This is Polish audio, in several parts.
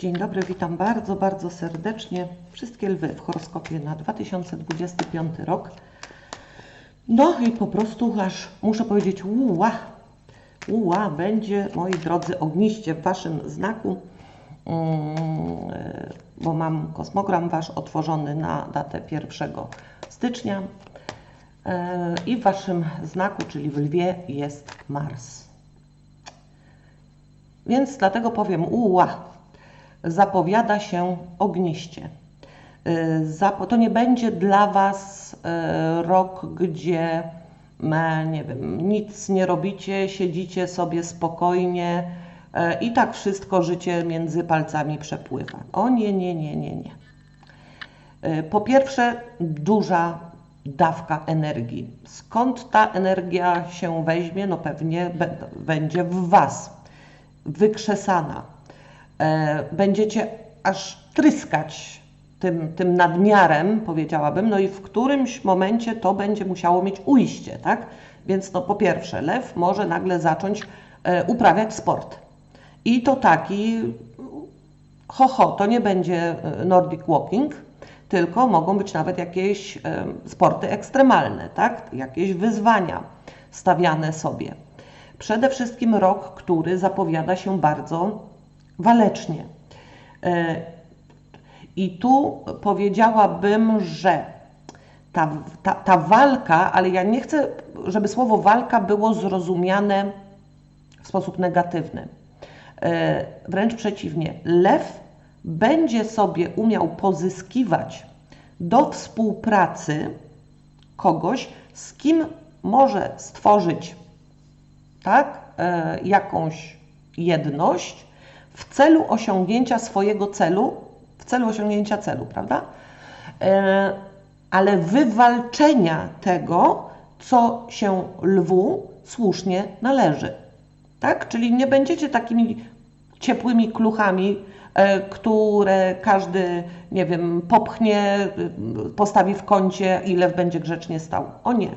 Dzień dobry, witam bardzo, bardzo serdecznie wszystkie lwy w horoskopie na 2025 rok. No i po prostu aż muszę powiedzieć, uła, uła, będzie, moi drodzy, ogniście w Waszym znaku, mm, bo mam kosmogram Wasz otworzony na datę 1 stycznia e, i w Waszym znaku, czyli w lwie, jest Mars. Więc dlatego powiem, uła, zapowiada się ogniście. Y, To nie będzie dla Was y, rok, gdzie e, nie wiem, nic nie robicie, siedzicie sobie spokojnie e, i tak wszystko życie między palcami przepływa. O nie, nie, nie, nie, nie. E, Po pierwsze, duża dawka energii. Skąd ta energia się weźmie? No pewnie będzie w Was, wykrzesana. E, Będziecie aż tryskać tym, tym nadmiarem, powiedziałabym, no i w którymś momencie to będzie musiało mieć ujście, tak? Więc no po pierwsze, lew może nagle zacząć e, uprawiać sport. I to taki ho, ho, to nie będzie e, Nordic Walking, tylko mogą być nawet jakieś sporty ekstremalne, tak? Jakieś wyzwania stawiane sobie. Przede wszystkim rok, który zapowiada się bardzo walecznie. E, I tu powiedziałabym, że ta, ta, ta walka, ale ja nie chcę, żeby słowo walka było zrozumiane w sposób negatywny. E, Wręcz przeciwnie, lew będzie sobie umiał pozyskiwać do współpracy kogoś, z kim może stworzyć tak, e, jakąś jedność w celu osiągnięcia swojego celu, w celu osiągnięcia celu, prawda? E, ale wywalczenia tego, co się lwu słusznie należy. Tak? Czyli nie będziecie takimi ciepłymi kluchami, e, które każdy, nie wiem, popchnie, y, postawi w kącie i lew będzie grzecznie stał. O nie.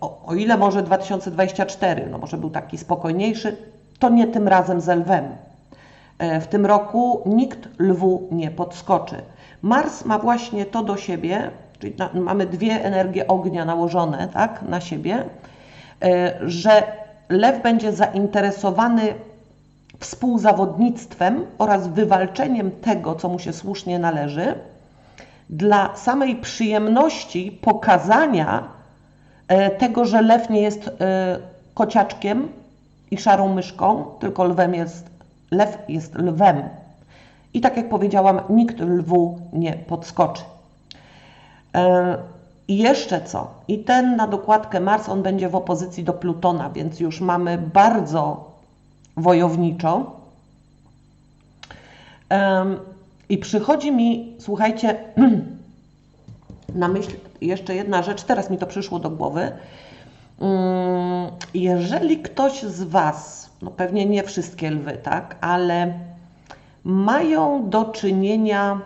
O, o ile może 2024, no może był taki spokojniejszy, to nie tym razem z lwem. E, W tym roku nikt lwu nie podskoczy. Mars ma właśnie to do siebie, czyli mamy dwie energie ognia nałożone tak, na siebie, e, że lew będzie zainteresowany współzawodnictwem oraz wywalczeniem tego, co mu się słusznie należy, dla samej przyjemności pokazania e, tego, że lew nie jest kociaczkiem i szarą myszką, tylko lwem jest, lew jest lwem. I tak jak powiedziałam, nikt lwu nie podskoczy. E, I jeszcze co? I ten na dokładkę Mars, on będzie w opozycji do Plutona, więc już mamy bardzo wojowniczo. I przychodzi mi, słuchajcie, na myśl jeszcze jedna rzecz, teraz mi to przyszło do głowy. Mm, Jeżeli ktoś z Was, no pewnie nie wszystkie lwy, tak, ale mają do czynienia,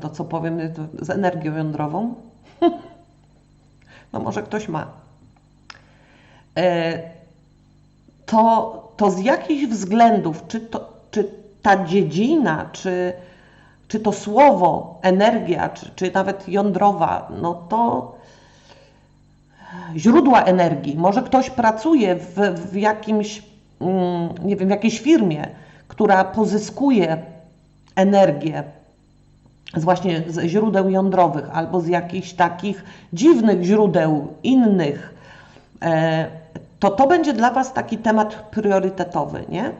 to co powiem, z energią jądrową, no może ktoś ma, E, to, to z jakichś względów, czy, to, czy ta dziedzina, czy, czy to słowo, energia, czy, czy nawet jądrowa, no to źródła energii. Może ktoś pracuje w, w jakimś, mm, nie wiem, jakiejś firmie, która pozyskuje energię z właśnie z źródeł jądrowych albo z jakichś takich dziwnych źródeł innych, e, to to będzie dla Was taki temat priorytetowy, nie?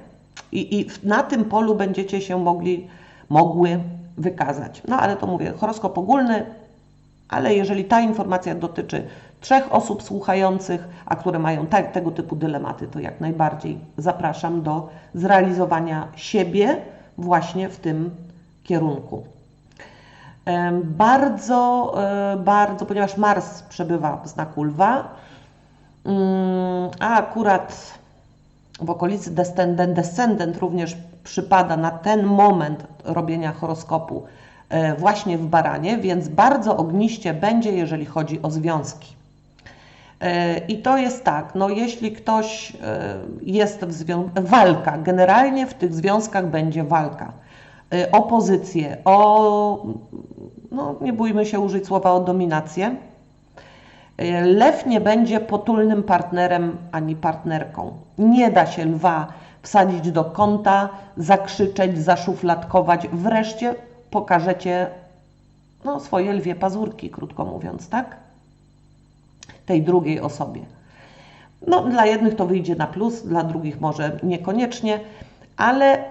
I, I na tym polu będziecie się mogli, mogły wykazać. No ale to mówię, horoskop ogólny, ale jeżeli ta informacja dotyczy trzech osób słuchających, a które mają te, tego typu dylematy, to jak najbardziej zapraszam do zrealizowania siebie właśnie w tym kierunku. Bardzo, e, bardzo, ponieważ Mars przebywa w znaku lwa, mm, a akurat w okolicy descendent, descendent również przypada na ten moment robienia horoskopu e, właśnie w baranie, więc bardzo ogniście będzie, jeżeli chodzi o związki. E, I to jest tak, no jeśli ktoś e, jest w związku, walka, generalnie w tych związkach będzie walka. E, Opozycje, o, no nie bójmy się użyć słowa o dominację. Lew nie będzie potulnym partnerem ani partnerką. Nie da się lwa wsadzić do kąta, zakrzyczeć, zaszufladkować. Wreszcie pokażecie no, swoje lwie pazurki, krótko mówiąc, tak? Tej drugiej osobie. No, dla jednych to wyjdzie na plus, dla drugich może niekoniecznie, ale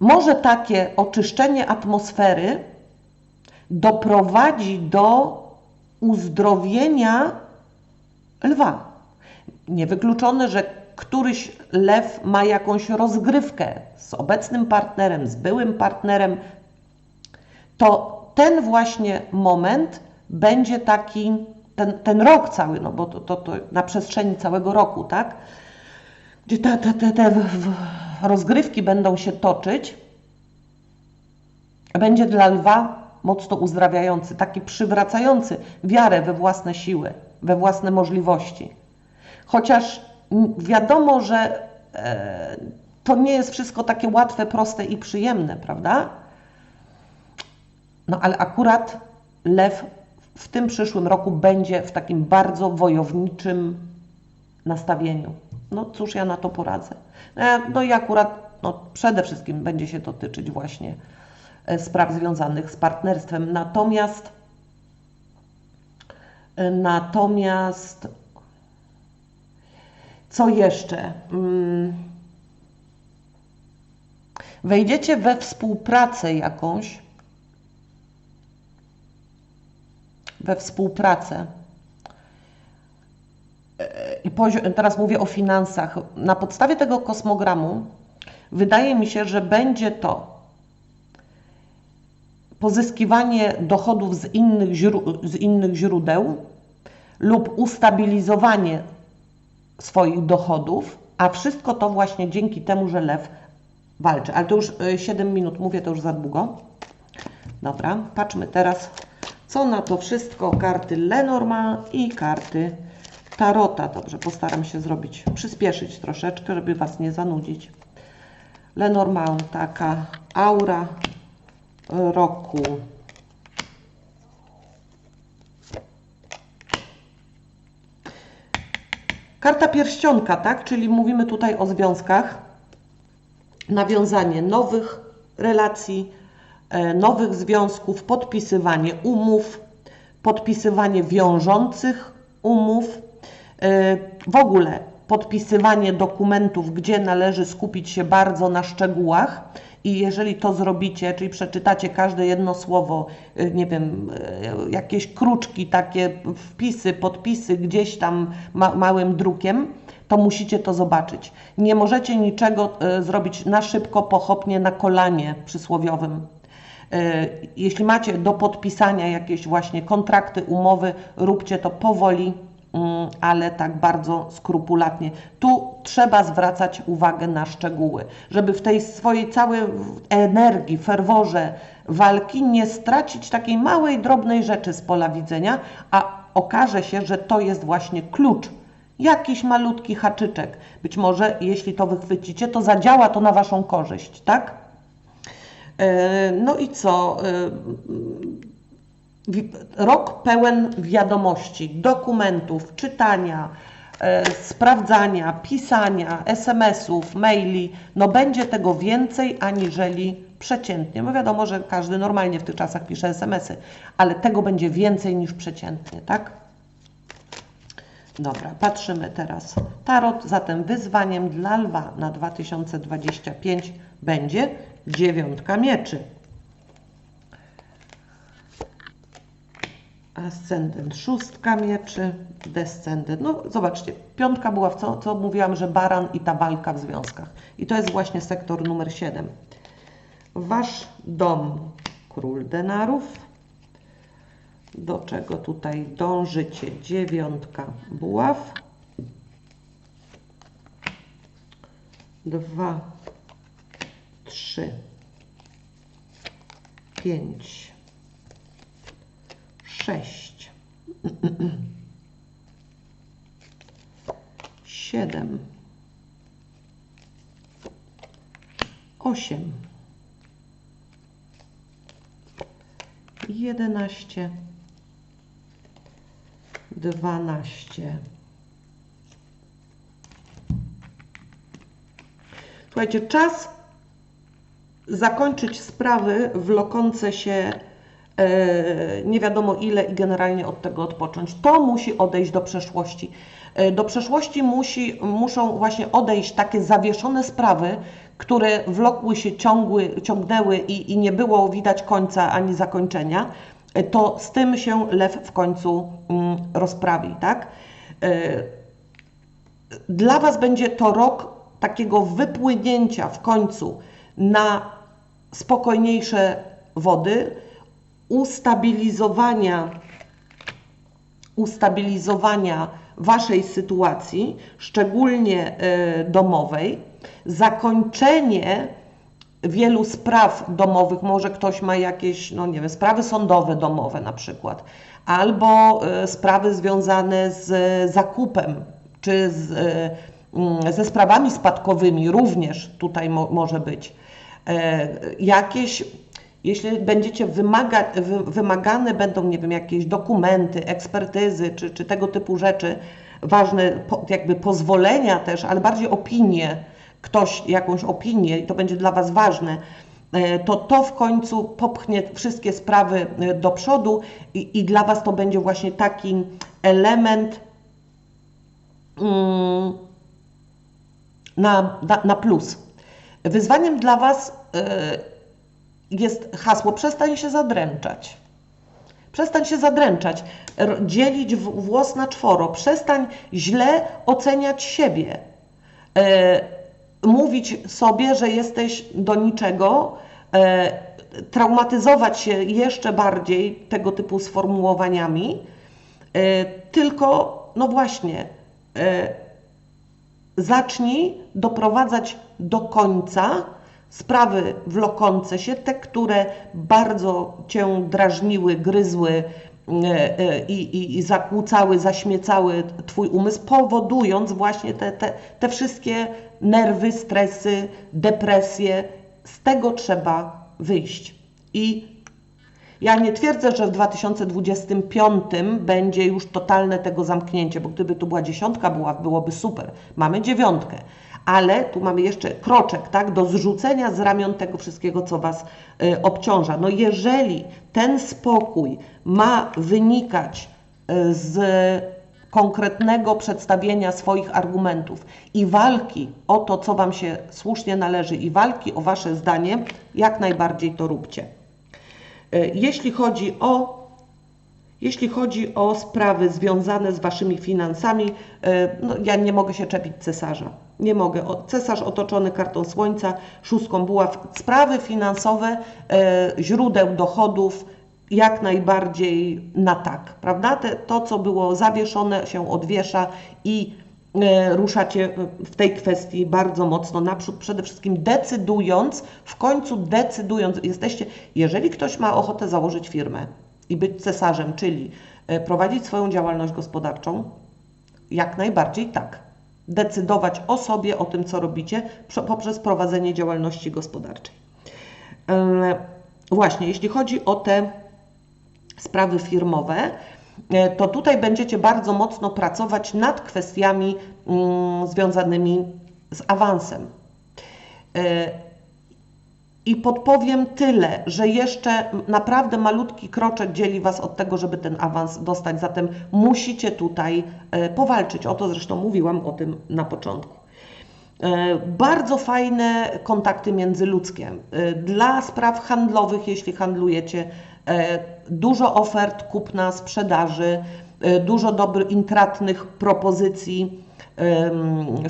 może takie oczyszczenie atmosfery doprowadzi do uzdrowienia lwa. Niewykluczone, że któryś lew ma jakąś rozgrywkę z obecnym partnerem, z byłym partnerem, to ten właśnie moment będzie taki, ten, ten rok cały, no bo to, to, to na przestrzeni całego roku, tak? Gdzie te, te, te, te rozgrywki będą się toczyć, będzie dla lwa mocno uzdrawiający, taki przywracający wiarę we własne siły, we własne możliwości. Chociaż wiadomo, że e, to nie jest wszystko takie łatwe, proste i przyjemne, prawda? No ale akurat lew w tym przyszłym roku będzie w takim bardzo wojowniczym nastawieniu. No cóż ja na to poradzę. E, no i akurat no, przede wszystkim będzie się dotyczyć właśnie e, spraw związanych z partnerstwem. Natomiast e, natomiast co jeszcze? Mm, wejdziecie we współpracę jakąś we współpracę. I teraz mówię o finansach. Na podstawie tego kosmogramu wydaje mi się, że będzie to pozyskiwanie dochodów z innych, z innych źródeł lub ustabilizowanie swoich dochodów, a wszystko to właśnie dzięki temu, że lew walczy. Ale to już 7 y, minut mówię, to już za długo. Dobra, patrzmy teraz co na to wszystko karty Lenormand i karty Tarota. Dobrze, postaram się zrobić, przyspieszyć troszeczkę, żeby Was nie zanudzić. Lenormand, taka aura roku. Karta pierścionka, tak? Czyli mówimy tutaj o związkach. Nawiązanie nowych relacji, nowych związków, podpisywanie umów, podpisywanie wiążących umów, e, w ogóle podpisywanie dokumentów, gdzie należy skupić się bardzo na szczegółach. I jeżeli to zrobicie, czyli przeczytacie każde jedno słowo, e, nie wiem, jakieś kruczki, takie wpisy, podpisy gdzieś tam ma małym drukiem, to musicie to zobaczyć. Nie możecie niczego zrobić na szybko, pochopnie, na kolanie przysłowiowym. E, jeśli macie do podpisania jakieś właśnie kontrakty, umowy, róbcie to powoli, mm, ale tak bardzo skrupulatnie. Tu trzeba zwracać uwagę na szczegóły, żeby w tej swojej całej energii, ferworze walki nie stracić takiej małej, drobnej rzeczy z pola widzenia, a okaże się, że to jest właśnie klucz. Jakiś malutki haczyczek. Być może, jeśli to wychwycicie, to zadziała to na Waszą korzyść, tak? E, no i co? E, rok pełen wiadomości, dokumentów, czytania, e, sprawdzania, pisania, SMS-ów, maili. No będzie tego więcej aniżeli przeciętnie. Bo wiadomo, że każdy normalnie w tych czasach pisze SMS-y, ale tego będzie więcej niż przeciętnie, tak? Dobra, patrzymy teraz. Tarot, zatem wyzwaniem dla lwa na 2025 będzie dziewiątka mieczy. Ascendent szóstka mieczy, descendent. No zobaczcie, piątka była w co, co mówiłam, że baran i ta walka w związkach. I to jest właśnie sektor numer 7. Wasz dom, król denarów. Do czego tutaj dążycie? Dziewiątka buław. Dwa trzy, pięć, sześć. Siedem. Osiem. Jedenaście. Dwanaście. Słuchajcie, czas zakończyć sprawy wlokące się e, nie wiadomo ile i generalnie od tego odpocząć. To musi odejść do przeszłości. E, do przeszłości musi, muszą właśnie odejść takie zawieszone sprawy, które wlokły się, ciągły, ciągnęły i, i nie było widać końca ani zakończenia. E, to z tym się lew w końcu mm, rozprawi, tak? Dla Was będzie to rok takiego wypłynięcia w końcu na spokojniejsze wody, ustabilizowania, ustabilizowania Waszej sytuacji, szczególnie e, domowej, zakończenie wielu spraw domowych, może ktoś ma jakieś, no nie wiem, sprawy sądowe domowe na przykład, albo e, sprawy związane z zakupem, czy z, e, mm, ze sprawami spadkowymi również tutaj mo może być. E, jakieś, jeśli będziecie wymaga, wymagane będą, nie wiem, jakieś dokumenty, ekspertyzy czy, czy tego typu rzeczy, ważne jakby pozwolenia też, ale bardziej opinie, ktoś jakąś opinię i to będzie dla Was ważne, e, to to w końcu popchnie wszystkie sprawy e, do przodu i, i dla Was to będzie właśnie taki element mm, na, na, na plus. Wyzwaniem dla Was e, jest hasło przestań się zadręczać. Przestań się zadręczać, dzielić włos na czworo, przestań źle oceniać siebie, e, mówić sobie, że jesteś do niczego, e, traumatyzować się jeszcze bardziej tego typu sformułowaniami, tylko, no właśnie, zacznij doprowadzać do końca sprawy wlokące się, te, które bardzo Cię drażniły, gryzły e, e, i, i, i zakłócały, zaśmiecały Twój umysł, powodując właśnie te, te, te wszystkie nerwy, stresy, depresje. Z tego trzeba wyjść. I ja nie twierdzę, że w 2025 będzie już totalne tego zamknięcie, bo gdyby tu była dziesiątka, była, byłoby super. Mamy dziewiątkę, ale tu mamy jeszcze kroczek, tak, do zrzucenia z ramion tego wszystkiego, co Was y, obciąża. No jeżeli ten spokój ma wynikać y, z konkretnego przedstawienia swoich argumentów i walki o to, co Wam się słusznie należy i walki o Wasze zdanie, jak najbardziej to róbcie. E, jeśli chodzi o jeśli chodzi o sprawy związane z Waszymi finansami, e, no, ja nie mogę się czepić cesarza. Nie mogę. Cesarz otoczony kartą słońca, szóstką buław. Sprawy finansowe, e, źródeł dochodów jak najbardziej na tak, prawda? Te, to, co było zawieszone, się odwiesza i ruszacie w tej kwestii bardzo mocno naprzód, przede wszystkim decydując, w końcu decydując, jesteście, jeżeli ktoś ma ochotę założyć firmę i być cesarzem, czyli e, prowadzić swoją działalność gospodarczą, jak najbardziej tak. Decydować o sobie, o tym, co robicie, poprzez prowadzenie działalności gospodarczej. E, właśnie, jeśli chodzi o te sprawy firmowe, E, to tutaj będziecie bardzo mocno pracować nad kwestiami mm, związanymi z awansem. E, I podpowiem tyle, że jeszcze naprawdę malutki kroczek dzieli Was od tego, żeby ten awans dostać, zatem musicie tutaj e, powalczyć. O to zresztą mówiłam o tym na początku. Bardzo fajne kontakty międzyludzkie. Dla spraw handlowych, jeśli handlujecie, dużo ofert kupna, sprzedaży, e, dużo dobrych, intratnych propozycji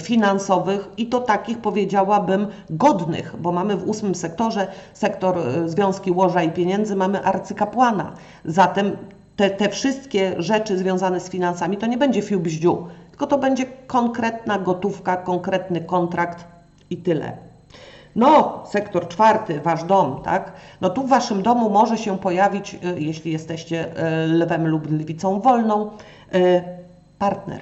finansowych i to takich powiedziałabym godnych, bo mamy w ósmym sektorze, sektor e, Związki Łoża i Pieniędzy, mamy arcykapłana. Zatem te, te wszystkie rzeczy związane z finansami to nie będzie fiubździu, tylko to będzie konkretna gotówka, konkretny kontrakt i tyle. No, sektor czwarty, wasz dom, tak? No tu w waszym domu może się pojawić, y, jeśli jesteście y, lwem lub lwicą wolną, y, partner.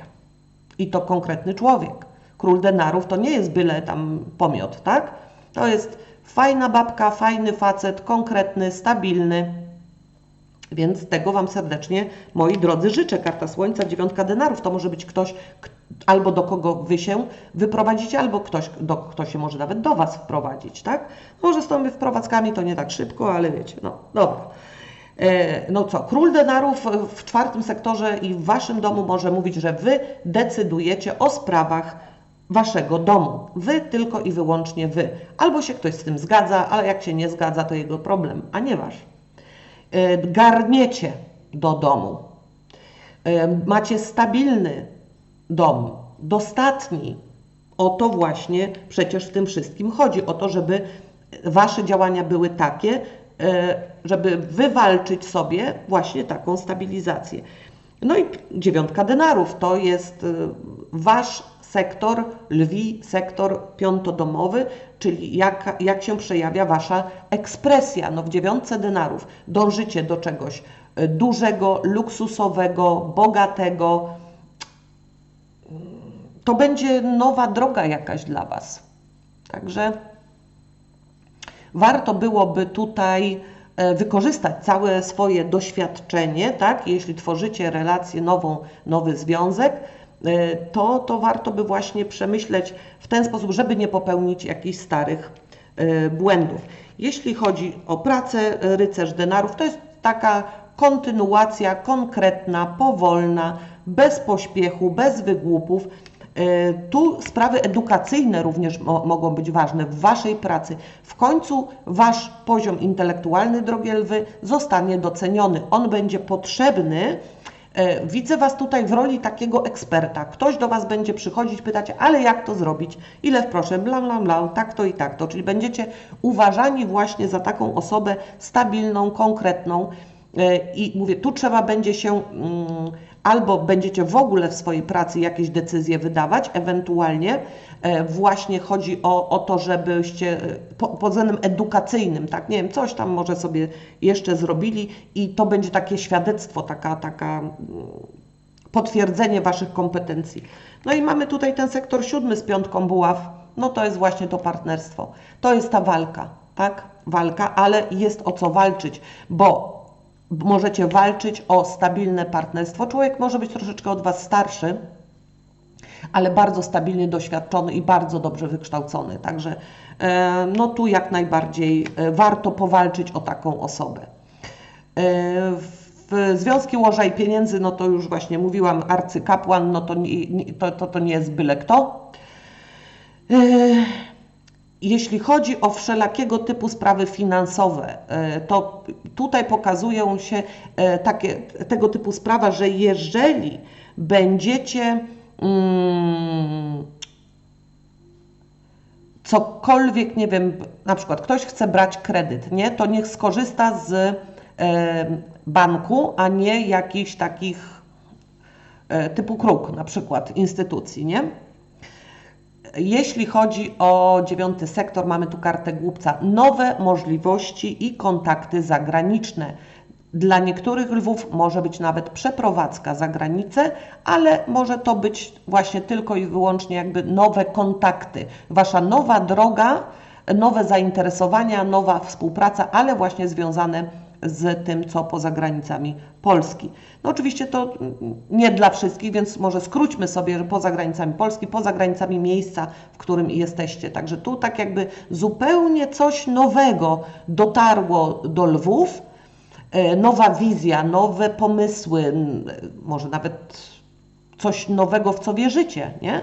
I to konkretny człowiek. Król denarów to nie jest byle tam pomiot, tak? To jest fajna babka, fajny facet, konkretny, stabilny. Więc tego Wam serdecznie, moi drodzy, życzę. Karta Słońca, dziewiątka denarów. To może być ktoś, albo do kogo Wy się wyprowadzicie, albo ktoś, do, kto się może nawet do Was wprowadzić, tak? Może z tymi wprowadzkami to nie tak szybko, ale wiecie, no dobra. E, no co, król denarów w czwartym sektorze i w Waszym domu może mówić, że Wy decydujecie o sprawach Waszego domu. Wy tylko i wyłącznie Wy. Albo się ktoś z tym zgadza, ale jak się nie zgadza, to jego problem, a nie Wasz. E, garniecie do domu. E, macie stabilny dom, dostatni. O to właśnie przecież w tym wszystkim chodzi. O to, żeby Wasze działania były takie, e, żeby wywalczyć sobie właśnie taką stabilizację. No i dziewiątka denarów to jest Wasz sektor lwi, sektor piątodomowy, czyli jak, jak się przejawia Wasza ekspresja. No w dziewiątce denarów dążycie do czegoś e, dużego, luksusowego, bogatego. To będzie nowa droga jakaś dla Was. Także warto byłoby tutaj e, wykorzystać całe swoje doświadczenie, tak? Jeśli tworzycie relację nową, nowy związek, to, to warto by właśnie przemyśleć w ten sposób, żeby nie popełnić jakichś starych e, błędów. Jeśli chodzi o pracę rycerz denarów, to jest taka kontynuacja konkretna, powolna, bez pośpiechu, bez wygłupów. Tu sprawy edukacyjne również mo mogą być ważne w Waszej pracy. W końcu Wasz poziom intelektualny, drogie lwy, zostanie doceniony. On będzie potrzebny widzę Was tutaj w roli takiego eksperta. Ktoś do Was będzie przychodzić, pytać, ale jak to zrobić? Ile proszę, bla, bla, bla, tak to i tak to. Czyli będziecie uważani właśnie za taką osobę stabilną, konkretną. E, I mówię, tu trzeba będzie się mm, albo będziecie w ogóle w swojej pracy jakieś decyzje wydawać, ewentualnie e, właśnie chodzi o, o to, żebyście e, po, pod względem edukacyjnym, tak, nie wiem, coś tam może sobie jeszcze zrobili i to będzie takie świadectwo, taka, taka mm, potwierdzenie Waszych kompetencji. No i mamy tutaj ten sektor siódmy z piątką buław, no to jest właśnie to partnerstwo, to jest ta walka, tak, walka, ale jest o co walczyć, bo możecie walczyć o stabilne partnerstwo. Człowiek może być troszeczkę od Was starszy, ale bardzo stabilnie doświadczony i bardzo dobrze wykształcony. Także e, no tu jak najbardziej e, warto powalczyć o taką osobę. E, w Związki Łoża i Pieniędzy, no to już właśnie mówiłam, arcykapłan, no to, to, to, to nie jest byle kto. Jeśli chodzi o wszelakiego typu sprawy finansowe, e, to tutaj pokazują się e, takie, tego typu sprawa, że jeżeli będziecie mm, cokolwiek, nie wiem, na przykład ktoś chce brać kredyt, nie, to niech skorzysta z e, banku, a nie jakichś takich typu kruk, na przykład instytucji, nie? Jeśli chodzi o dziewiąty sektor, mamy tu kartę głupca. Nowe możliwości i kontakty zagraniczne. Dla niektórych lwów może być nawet przeprowadzka za granicę, ale może to być właśnie tylko i wyłącznie jakby nowe kontakty. Wasza nowa droga, nowe zainteresowania, nowa współpraca, ale właśnie związane z tym, co poza granicami Polski. No oczywiście to nie dla wszystkich, więc może skróćmy sobie, że poza granicami Polski, poza granicami miejsca, w którym jesteście. Także tu tak jakby zupełnie coś nowego dotarło do Lwów, e, nowa wizja, nowe pomysły, może nawet coś nowego, w co wierzycie, nie?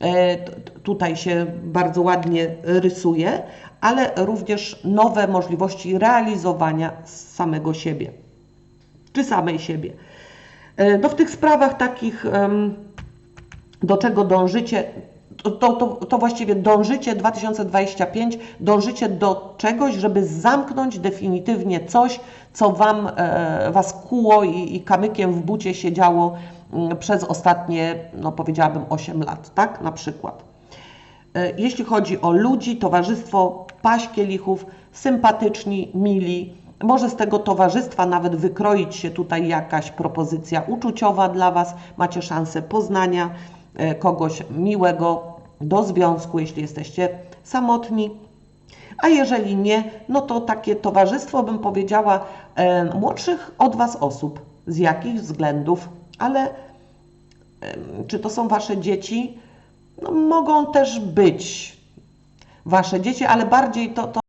E, tutaj się bardzo ładnie rysuje, ale również nowe możliwości realizowania samego siebie czy samej siebie. E, no w tych sprawach takich, do czego dążycie, to, to, to, właściwie dążycie 2025, dążycie do czegoś, żeby zamknąć definitywnie coś, co Wam, e, Was kuło i, i kamykiem w bucie siedziało przez ostatnie, no powiedziałabym 8 lat, tak, na przykład. E, Jeśli chodzi o ludzi, towarzystwo paść kielichów, sympatyczni, mili. Może z tego towarzystwa nawet wykroić się tutaj jakaś propozycja uczuciowa dla Was. Macie szansę poznania e, kogoś miłego do związku, jeśli jesteście samotni. A jeżeli nie, no to takie towarzystwo, bym powiedziała, młodszych od Was osób. Z jakich względów? Ale czy to są Wasze dzieci? No, mogą też być Wasze dzieci, ale bardziej to, to